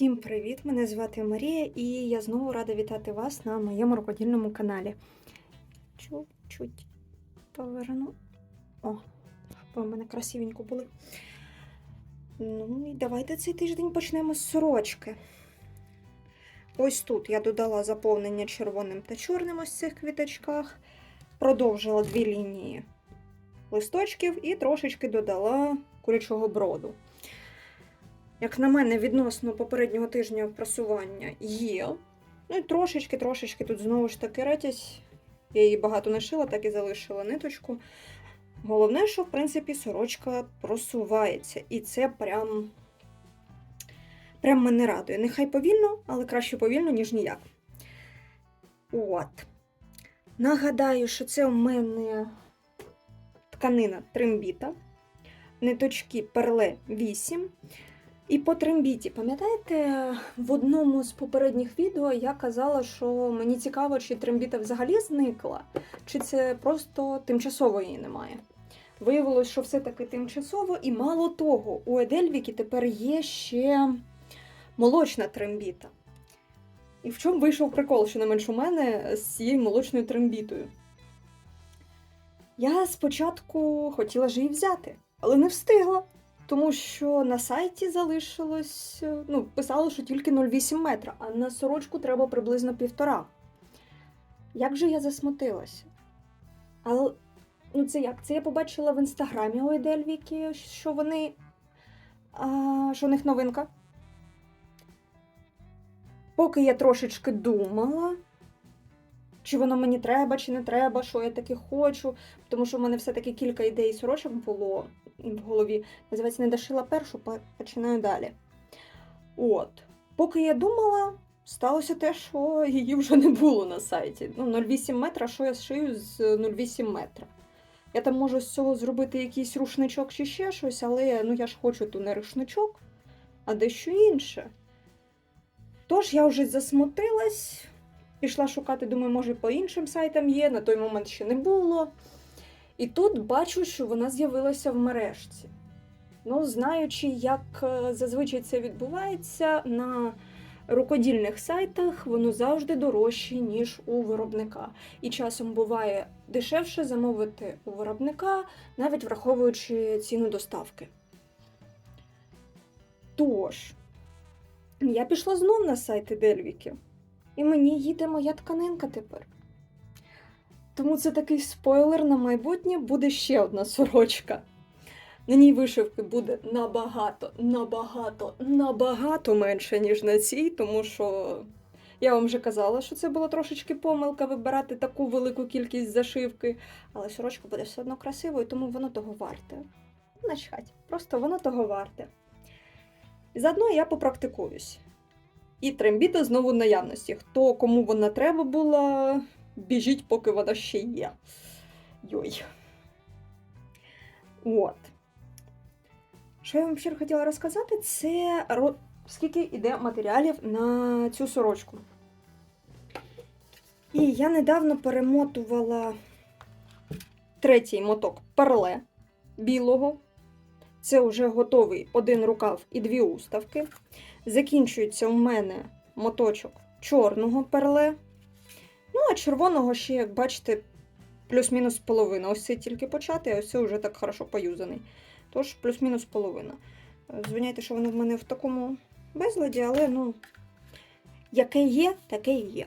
Всім привіт! Мене звати Марія, і я знову рада вітати вас на моєму рукодільному каналі. Чуть-чуть поверну. О, бо в мене красивенько були. Ну і давайте цей тиждень почнемо з сорочки. Ось тут я додала заповнення червоним та чорним ось цих квіточках. Продовжила дві лінії листочків і трошечки додала курячого броду. Як на мене, відносно попереднього тижня просування є. Ну і трошечки-трошечки тут знову ж таки ретязь. Я її багато не шила, так і залишила ниточку. Головне, що, в принципі, сорочка просувається. І це прям, прям мене радує. Нехай повільно, але краще повільно, ніж ніяк. От. Нагадаю, що це у мене тканина трембіта, ниточки перле 8. І по трембіті, пам'ятаєте, в одному з попередніх відео я казала, що мені цікаво, чи трембіта взагалі зникла, чи це просто тимчасово її немає. Виявилось, що все-таки тимчасово, і мало того, у Едельвіки тепер є ще молочна трембіта. І в чому вийшов прикол, що не менш у мене з цією молочною трембітою? Я спочатку хотіла ж її взяти, але не встигла. Тому що на сайті залишилось, е, ну, писало, що тільки 0,8 метра, а на сорочку треба приблизно півтора. Як же я засмутилася? Але ну це як? Це я побачила в інстаграмі у Едельвіки, що вони. А, що у них новинка. Поки я трошечки думала, чи воно мені треба, чи не треба, що я таки хочу. Тому що в мене все-таки кілька ідей сорочок було в голові. Називається, не дошила першу, починаю далі. От. Поки я думала, сталося те, що її вже не було на сайті. Ну, 0,8 метра, що я шию з 0,8 метра. Я там можу з цього зробити якийсь рушничок чи ще щось, але ну я ж хочу ту не рушничок, а дещо інше. Тож я вже засмутилась, пішла шукати, думаю, може по іншим сайтам є, на той момент ще не було. І тут бачу, що вона з'явилася в мережці. Ну, знаючи, як е, зазвичай це відбувається, на рукодільних сайтах воно завжди дорожче, ніж у виробника. І часом буває дешевше замовити у виробника, навіть враховуючи ціну доставки. Тож, я пішла знов на сайти Дельвіки, і мені їде моя тканинка тепер. Тому це такий спойлер на майбутнє буде ще одна сорочка. На ній вишивки буде набагато, набагато, набагато менше, ніж на цій, тому що я вам вже казала, що це була трошечки помилка вибирати таку велику кількість зашивки, але сорочка буде все одно красивою, тому воно того варте. Начхать, просто воно того варте. Заодно я попрактикуюсь. І трембіта знову в наявності. Хто кому вона треба була, біжіть, поки вона ще є. Йой. От. Що я вам ще хотіла розказати, це скільки йде матеріалів на цю сорочку. І я недавно перемотувала третій моток перле білого. Це вже готовий один рукав і дві уставки. Закінчується у мене моточок чорного перле. Ну, а червоного ще, як бачите, плюс-мінус половина. Ось це тільки почати, а ось це вже так хорошо поюзаний. Тож, плюс-мінус половина. Е, Звиняйте, що воно в мене в такому безладі, але ну, яке є, таке і є.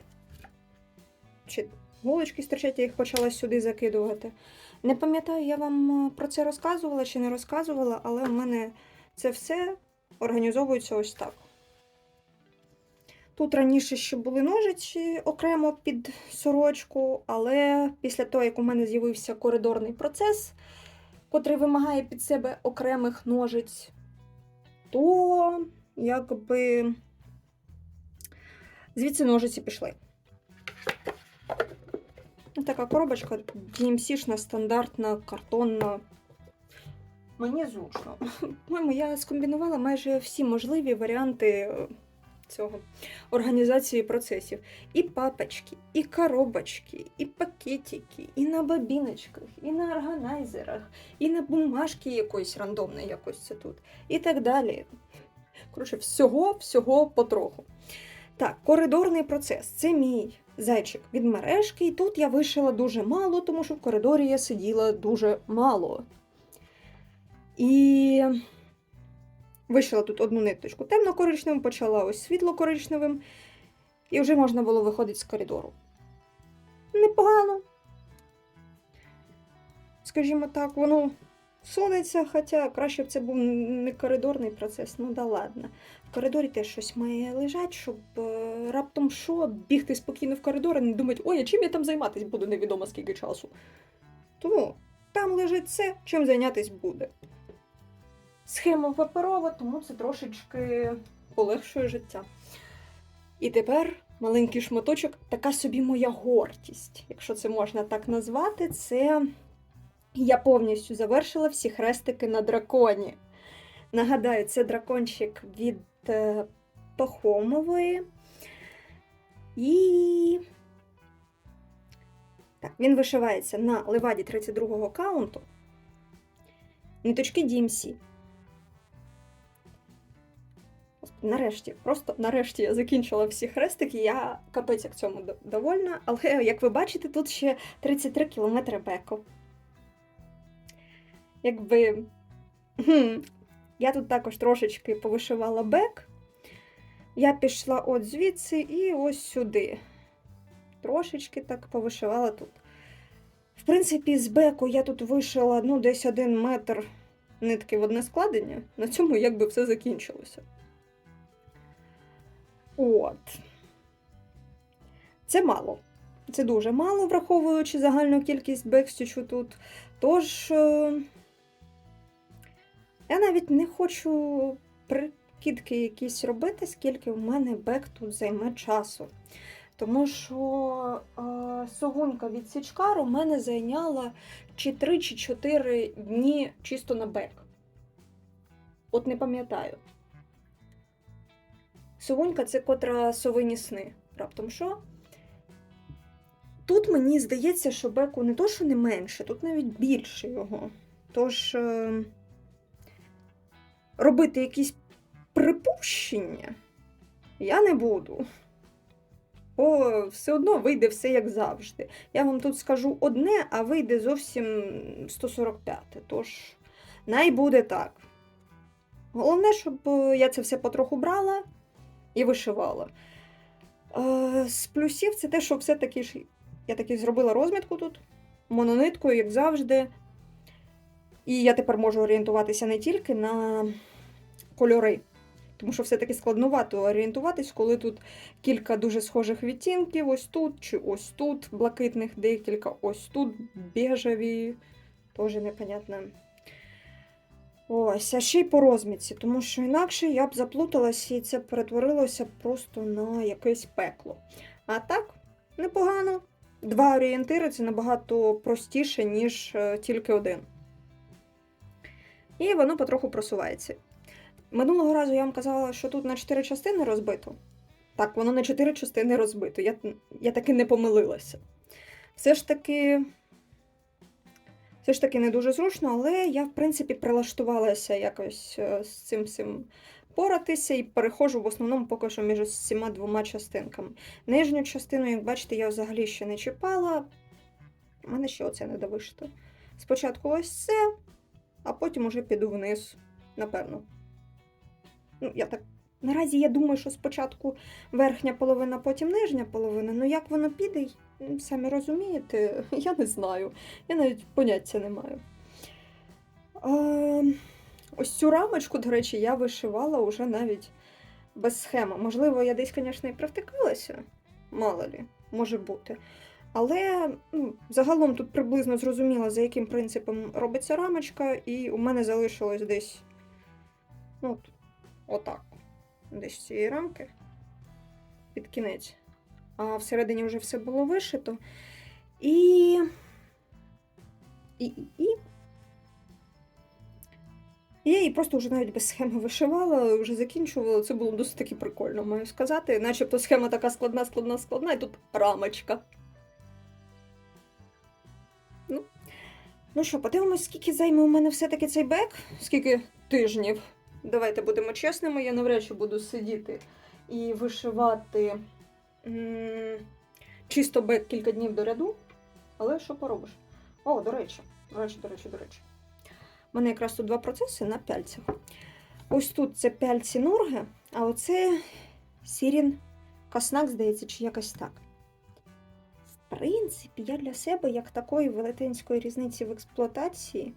Чи голочки стирчать, я їх почала сюди закидувати. Не пам'ятаю, я вам е, про це розказувала чи не розказувала, але в мене це все організовується ось так. Тут раніше ще були ножиці окремо під сорочку, але після того, як у мене з'явився коридорний процес, котрий вимагає під себе окремих ножиць, то якби звідси ножиці пішли. Така коробочка DMC-шна, стандартна, картонна. Мені зручно. По-моєму, я скомбінувала майже всі можливі варіанти цього організації процесів. І папочки, і коробочки, і пакетики, і на бабіночках, і на органайзерах, і на бумажці якоїсь рандомної якось це тут. І так далі. Коротше, всього-всього потроху. Так, коридорний процес. Це мій зайчик від мережки, і тут я вишила дуже мало, тому що в коридорі я сиділа дуже мало. І вишила тут одну ниточку темно-коричневим, почала ось світло-коричневим, і вже можна було виходити з коридору. Непогано. Скажімо так, воно сониться, хоча краще б це був не коридорний процес, ну да ладно. В коридорі теж щось має лежати, щоб е, раптом що, бігти спокійно в коридор і не думати, ой, а чим я там займатися буду невідомо скільки часу. Тому там лежить все, чим зайнятися буде. Схема паперова, тому це трошечки полегшує життя. І тепер маленький шматочок, така собі моя гордість, якщо це можна так назвати, це я повністю завершила всі хрестики на драконі. Нагадаю, це дракончик від е, Пахомової. І. Так, він вишивається на леваді 32-го каунту. Ниточки DMC. Нарешті, просто нарешті я закінчила всі хрестики, я капець як цьому довольна. Але, як ви бачите, тут ще 33 кілометри беку. Якби. Я тут також трошечки повишивала бек. Я пішла от звідси і ось сюди. Трошечки так повишивала тут. В принципі, з беку я тут вишила ну, десь один метр нитки в одне складення. На цьому якби все закінчилося. От. Це мало. Це дуже мало, враховуючи загальну кількість бекстючу тут. Тож. е, Я навіть не хочу прикидки якісь робити, скільки в мене бек тут займе часу. Тому що е, совунька від січкар у мене зайняла чи 3 чи 4 дні чисто на бек. От не пам'ятаю. Совунька це котра совині сни. Раптом що? Тут мені здається, що беку не то, що не менше, тут навіть більше його. Тож е, робити якісь припущення я не буду. Бо все одно вийде все як завжди. Я вам тут скажу одне, а вийде зовсім 145. Тож, най буде так. Головне, щоб е, я це все потроху брала і вишивала. Е, з плюсів це те, що все-таки ж я таки зробила розмітку тут монониткою, як завжди. І я тепер можу орієнтуватися не тільки на кольори, тому що все-таки складнувато орієнтуватись, коли тут кілька дуже схожих відтінків, ось тут чи ось тут, блакитних декілька, ось тут бежеві, теж непонятно. Ось, а ще й по розмітці, тому що інакше я б заплуталася і це перетворилося просто на якесь пекло. А так, непогано. Два орієнтири це набагато простіше, ніж е, тільки один. І воно потроху просувається. Минулого разу я вам казала, що тут на 4 частини розбито. Так, воно на 4 частини розбито. Я, я таки не помилилася. Все ж таки. Все ж таки не дуже зручно, але я, в принципі, прилаштувалася якось е, з цим всім поратися і переходжу в основному поки що між всіма двома частинками. Нижню частину, як бачите, я взагалі ще не чіпала. У мене ще оце не довишито. Спочатку ось це, а потім уже піду вниз, напевно. Ну, я так. Наразі я думаю, що спочатку верхня половина, потім нижня половина. Ну як воно піде, самі розумієте, я не знаю. Я навіть поняття не маю. Е, ось цю рамочку, до речі, я вишивала вже навіть без схеми. Можливо, я десь, звісно, і провтикалася, мало лі, може бути. Але ну, загалом тут приблизно зрозуміла, за яким принципом робиться рамочка, і у мене залишилось десь ну, от, отак. Десь цієї рамки під кінець. А всередині вже все було вишито. І. І. і, Я її просто вже навіть без схеми вишивала, вже закінчувала. Це було досить таки прикольно, маю сказати. Начебто схема така складна, складна, складна, і тут рамочка. Ну, ну що, подивимось, скільки займе у мене все-таки цей бек? Скільки тижнів? давайте будемо чесними, я навряд чи буду сидіти і вишивати чисто бек кілька днів до ряду. Але що поробиш? О, до речі, до речі, до речі, до речі. У мене якраз тут два процеси на пяльцях. Ось тут це пяльці Нурги, а оце Сірін Каснак, здається, чи якось так. В принципі, я для себе як такої велетенської різниці в експлуатації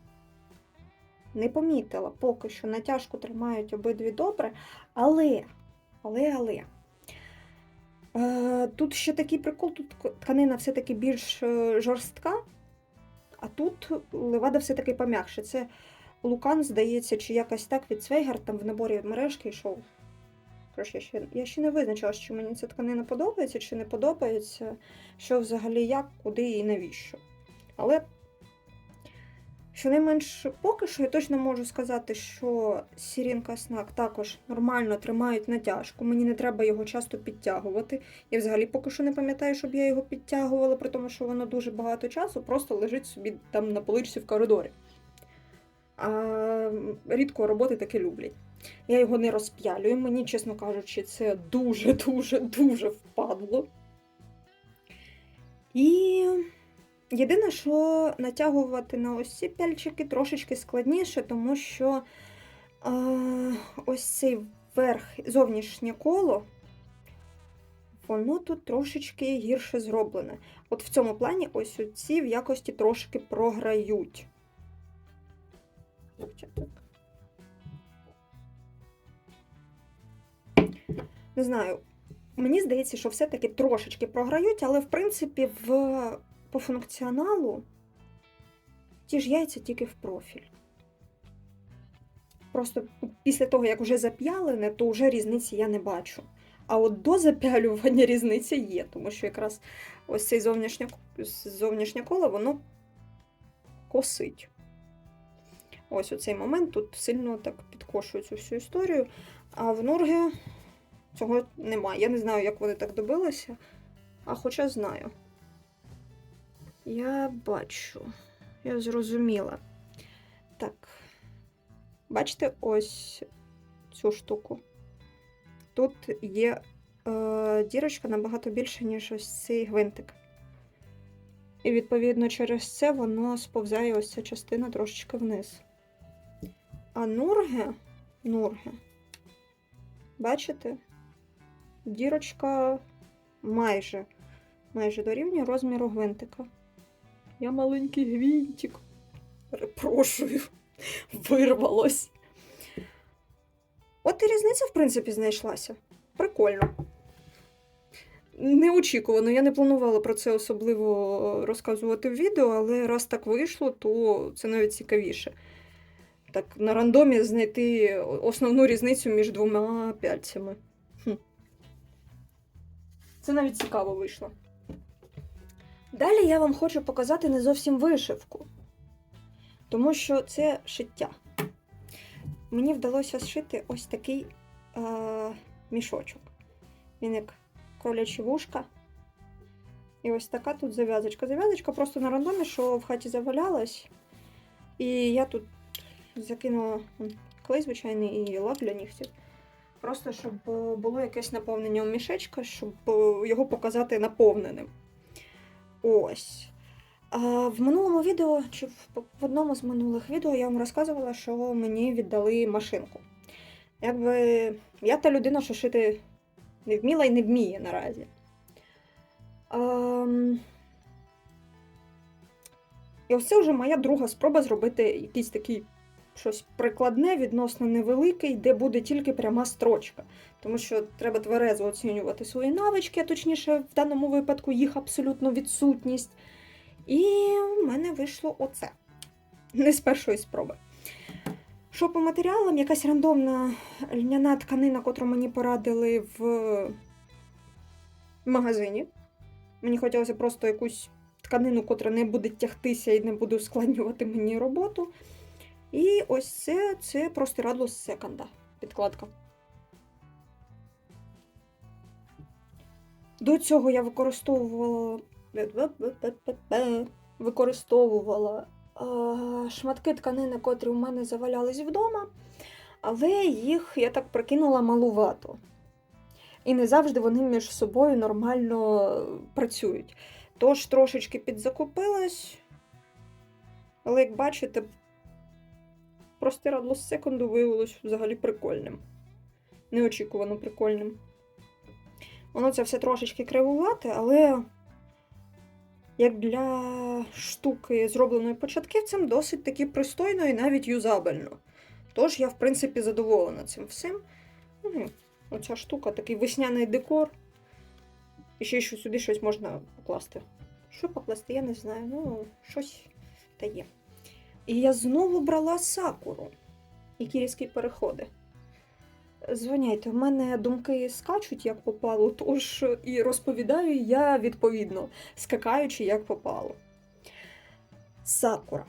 не помітила. Поки що натяжку тримають обидві добре, але, але, але. Е, тут ще такий прикол, тут тканина все-таки більш е, жорстка, а тут левада все-таки пом'якше. Це Лукан, здається, чи якось так від Свейгар там в наборі мережки йшов. Я ще, я ще не визначила, чи мені ця тканина подобається, чи не подобається, що взагалі як, куди і навіщо. Але щонайменш поки що я точно можу сказати, що Сірінка Снак також нормально тримають натяжку. Мені не треба його часто підтягувати. Я взагалі поки що не пам'ятаю, щоб я його підтягувала, при тому, що воно дуже багато часу просто лежить собі там на поличці в коридорі. А рідко роботи таке люблять. Я його не розп'ялюю, мені, чесно кажучи, це дуже-дуже дуже впадло. І єдине, що натягувати на ось ці пяльчики трошечки складніше, тому що е, ось цей верх, зовнішнє коло, воно тут трошечки гірше зроблене. От в цьому плані ось ці в якості трошки програють. Не знаю. Мені здається, що все-таки трошечки програють, але в принципі в, по функціоналу ті ж яйця тільки в профіль. Просто після того, як вже зап'ялене, то вже різниці я не бачу. А от до запялювання різниця є, тому що якраз ось цей зовнішнє, зовнішнє коло, воно косить. Ось у цей момент тут сильно так підкошує цю всю історію. А в Нурги цього немає. Я не знаю, як вони так добилися, а хоча знаю. Я бачу, я зрозуміла. Так. Бачите ось цю штуку. Тут є е, дірочка набагато більше, ніж ось цей гвинтик. І відповідно через це воно сповзає ось ця частина трошечки вниз. А нурге, нурге, бачите? Дірочка майже, майже дорівнює розміру гвинтика. Я маленький гвинтик. Перепрошую, вирвалось. От і різниця, в принципі, знайшлася. Прикольно. Неочікувано, я не планувала про це особливо розказувати в відео, але раз так вийшло, то це навіть цікавіше. Так, на рандомі знайти основну різницю між двома пяльцями. Хм. Це навіть цікаво вийшло. Далі я вам хочу показати не зовсім вишивку, тому що це шиття. Мені вдалося зшити ось такий е, мішочок. Він як кролячі вушка. І ось така тут зав'язочка. Зав'язочка просто на рандомі, що в хаті завалялась. І я тут закинула клей звичайний і лак для нігтів. Просто щоб е, було якесь наповнення у мішечка, щоб е, його показати наповненим. Ось. В минулому відео, чи в, одному з минулих відео я вам розказувала, що мені віддали машинку. Якби я та людина, що шити не вміла і не вміє наразі. Ем... І ось це вже моя друга спроба зробити якийсь такий щось прикладне, відносно невеликий, де буде тільки пряма строчка. Тому що треба тверезо оцінювати свої навички, а точніше, в даному випадку їх абсолютно відсутність. І в мене вийшло оце. Не з першої спроби. Що по матеріалам, якась рандомна льняна тканина, котру мені порадили в магазині. Мені хотілося просто якусь тканину, котра не буде тягтися і не буде ускладнювати мені роботу. І ось це це простирадло з секонда. Підкладка. До цього я використовувала використовувала шматки тканини, котрі у мене завалялись вдома. але їх, я так прикинула, малувато. І не завжди вони між собою нормально працюють. Тож трошечки підзакупилась. Але, як бачите, простирадло з секунду виявилось взагалі прикольним. Неочікувано прикольним. Воно це все трошечки кривувате, але як для штуки, зробленої початківцем, досить таки пристойно і навіть юзабельно. Тож я, в принципі, задоволена цим всім. Ну, Оця штука, такий весняний декор. І ще що сюди щось можна покласти. Що покласти, я не знаю. Ну, щось та є. І я знову брала сакуру. Які різкі переходи. Звоняйте, в мене думки скачуть, як попало, тож і розповідаю я відповідно, скакаючи, як попало. Сакура.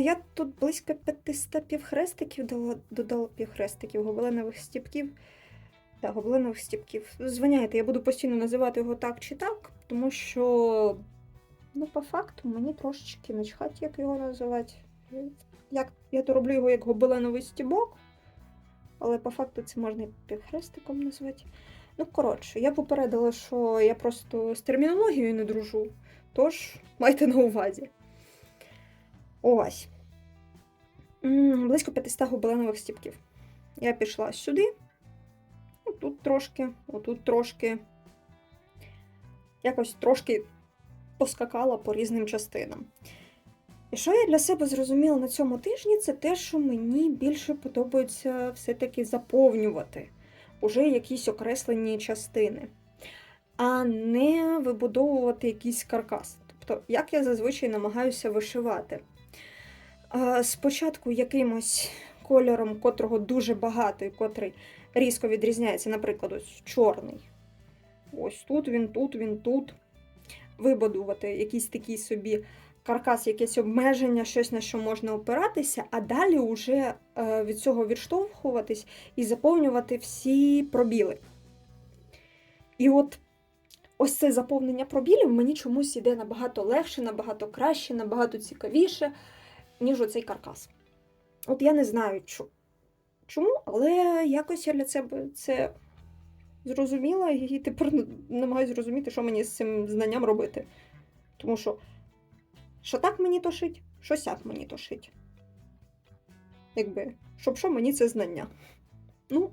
Я тут близько 500 півхрестиків дала, додала півхрестиків, гобеленових стіпків. Та, гобеленових стіпків. Звоняйте, я буду постійно називати його так чи так, тому що, ну, по факту, мені трошечки начхати, як його називати. Як, я то роблю його як гобеленовий стібок, але по факту це можна і півхрестиком назвати. Ну, коротше, я попередила, що я просто з термінологією не дружу, тож майте на увазі. Ось. Близько 500 гобеленових стіпків. Я пішла сюди. Тут трошки, отут трошки. Якось трошки поскакала по різним частинам. І що я для себе зрозуміла на цьому тижні, це те, що мені більше подобається все-таки заповнювати уже якісь окреслені частини, а не вибудовувати якийсь каркас. Тобто, як я зазвичай намагаюся вишивати. Спочатку якимось кольором, котрого дуже багато і котрий різко відрізняється, наприклад, ось чорний. Ось тут він, тут він, тут. Вибудувати якийсь такий собі каркас, якесь обмеження, щось на що можна опиратися, а далі вже е, від цього відштовхуватись і заповнювати всі пробіли. І от ось це заповнення пробілів мені чомусь іде набагато легше, набагато краще, набагато цікавіше, ніж оцей каркас. От я не знаю чому, але якось я для себе це зрозуміла і тепер намагаюся зрозуміти, що мені з цим знанням робити. Тому що що так мені то шить, що сяк мені то шить. Якби, щоб що мені це знання. Ну,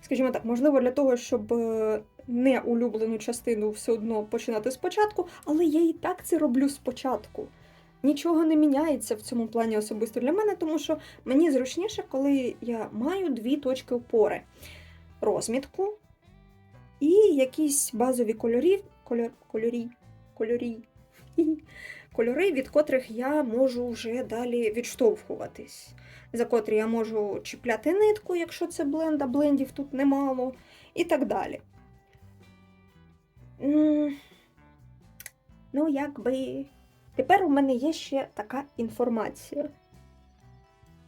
скажімо так, можливо, для того, щоб е, не улюблену частину все одно починати спочатку, але я і так це роблю спочатку. Нічого не міняється в цьому плані особисто для мене, тому що мені зручніше, коли я маю дві точки опори: розмітку і якісь базові кольорі, кольор, кольорі, кольорі, кольори, від котрих я можу вже далі відштовхуватись, за котрі я можу чіпляти нитку, якщо це бленд, а блендів тут немало, і так далі. Ну, якби. Тепер у мене є ще така інформація.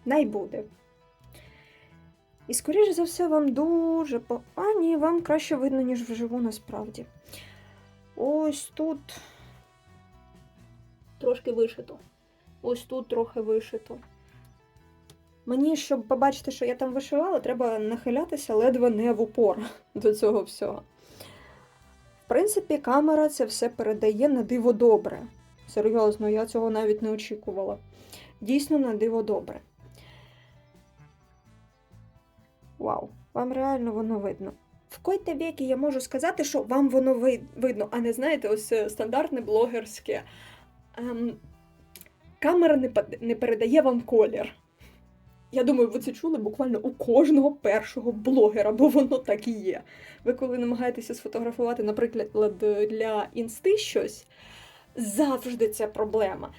Най буде. І, скоріш за все, вам дуже по. А, ні, вам краще видно, ніж вживу насправді. Ось тут трошки вишито. Ось тут трохи вишито. Мені, щоб побачити, що я там вишивала, треба нахилятися ледве не в упор до цього всього. В принципі, камера це все передає на диво добре. Серйозно, я цього навіть не очікувала. Дійсно, на диво добре. Вау, вам реально воно видно. В кой-то віки я можу сказати, що вам воно ви- видно, а не знаєте, ось е, стандартне блогерське. Ем, камера не, не передає вам колір. Я думаю, ви це чули буквально у кожного першого блогера, бо воно так і є. Ви коли намагаєтеся сфотографувати, наприклад, для інсти щось, завжди ця проблема.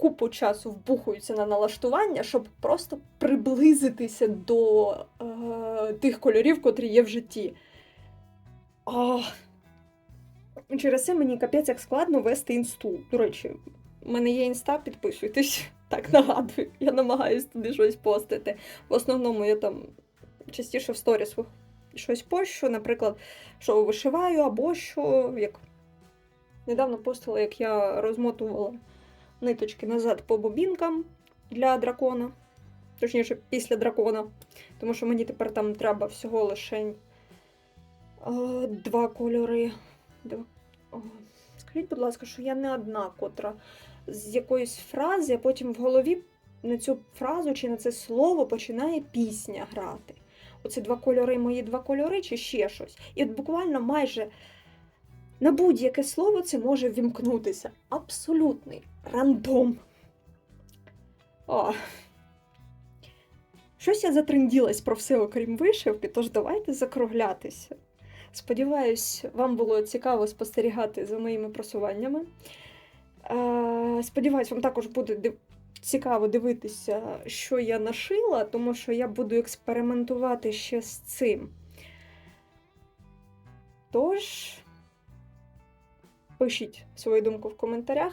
Купу часу вбухуються на налаштування, щоб просто приблизитися до е, тих кольорів, котрі є в житті. Ах. Через це мені капець як складно вести інсту. До речі, у мене є інста, підписуйтесь. Так нагадую, я намагаюся туди щось постити. В основному я там частіше в сторіс щось пощу, наприклад, що вишиваю, або що, як недавно постила, як я розмотувала ниточки назад по бобінкам для дракона. Точніше, після дракона. Тому що мені тепер там треба всього лише е, два кольори. Скажіть, будь ласка, що я не одна, котра з якоїсь фрази, а потім в голові на цю фразу чи на це слово починає пісня грати. Оце два кольори, мої два кольори, чи ще щось. І от буквально майже на будь-яке слово це може вімкнутися. Абсолютний рандом. О. Щось я затренділась про все, окрім вишивки, тож давайте закруглятися. Сподіваюсь, вам було цікаво спостерігати за моїми просуваннями. Е, Сподіваюсь, вам також буде цікаво дивитися, що я нашила, тому що я буду експериментувати ще з цим. Тож, пишіть свою думку в коментарях